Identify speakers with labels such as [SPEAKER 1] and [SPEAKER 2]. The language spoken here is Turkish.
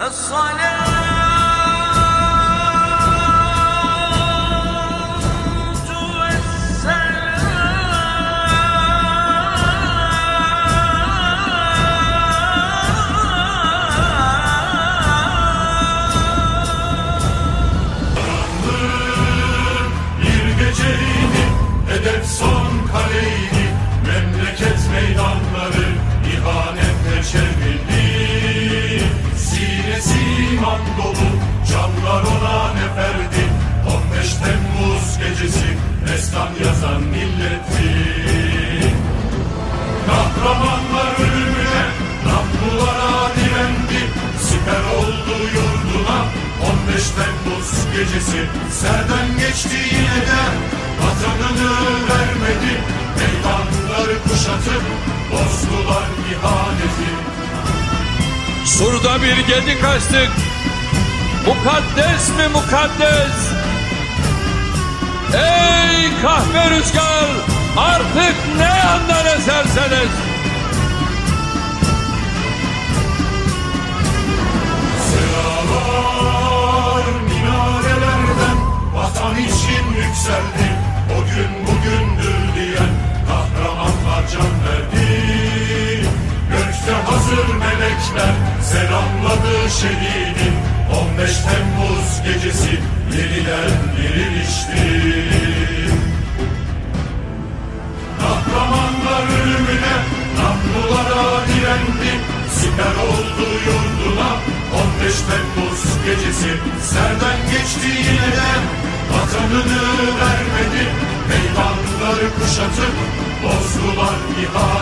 [SPEAKER 1] الصلاة
[SPEAKER 2] iman dolu, canlar ona neferdi 15 Temmuz gecesi, destan yazan milletti Kahramanlar ölümüne, namlulara direndi. Siper oldu yurduna 15 Temmuz gecesi. Serden geçti yine de vatanını vermedi. Meydanları kuşatıp bozdular ihaneti.
[SPEAKER 3] Surda bir gedi kaçtık. Mukaddes mi mukaddes? Ey kahve rüzgar artık ne yandan eserseniz.
[SPEAKER 2] Sıralar minarelerden vatan için yükseldi O gün bugündür diyen kahramanlar can verdi Gökte hazır melekler selamladı şehidin 15 Temmuz gecesi yeniden dirilişti Kahramanlar ölümüne, namlulara direndi. Siper oldu yurduna 15 Temmuz gecesi. Serden geçti yine de vatanını vermedi. Meydanları kuşatıp bozdular ihaneti